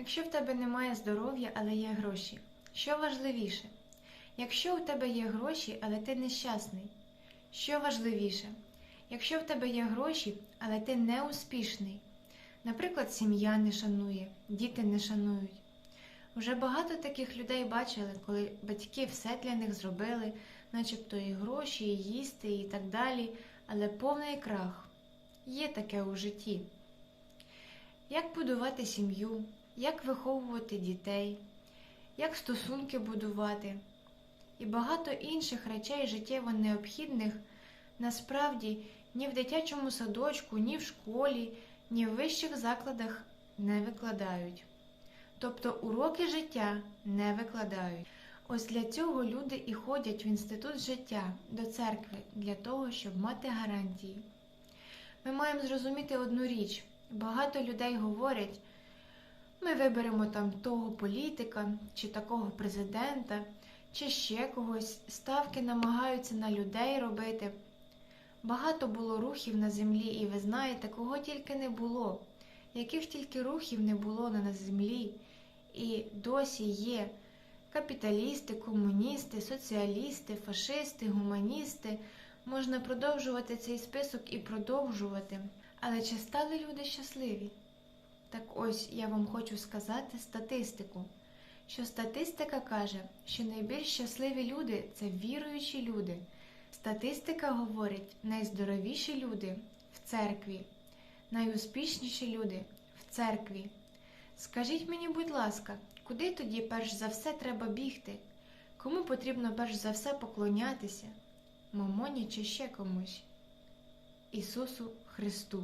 Якщо в тебе немає здоров'я, але є гроші, що важливіше? Якщо у тебе є гроші, але ти нещасний, що важливіше? Якщо в тебе є гроші, але ти не успішний, наприклад, сім'я не шанує, діти не шанують. Уже багато таких людей бачили, коли батьки все для них зробили, начебто і гроші, і їсти, і так далі, але повний крах. Є таке у житті. Як будувати сім'ю, як виховувати дітей, як стосунки будувати і багато інших речей життєво необхідних насправді ні в дитячому садочку, ні в школі, ні в вищих закладах не викладають. Тобто уроки життя не викладають. Ось для цього люди і ходять в інститут життя до церкви для того, щоб мати гарантії. Ми маємо зрозуміти одну річ: багато людей говорять, ми виберемо там того політика, чи такого президента, чи ще когось. Ставки намагаються на людей робити. Багато було рухів на землі, і ви знаєте, кого тільки не було, яких тільки рухів не було на землі, і досі є капіталісти, комуністи, соціалісти, фашисти, гуманісти. Можна продовжувати цей список і продовжувати. Але чи стали люди щасливі? Ось я вам хочу сказати статистику, що статистика каже, що найбільш щасливі люди це віруючі люди. Статистика говорить, найздоровіші люди в церкві, найуспішніші люди в церкві. Скажіть мені, будь ласка, куди тоді перш за все треба бігти? Кому потрібно перш за все поклонятися? Мамоні чи ще комусь? Ісусу Христу.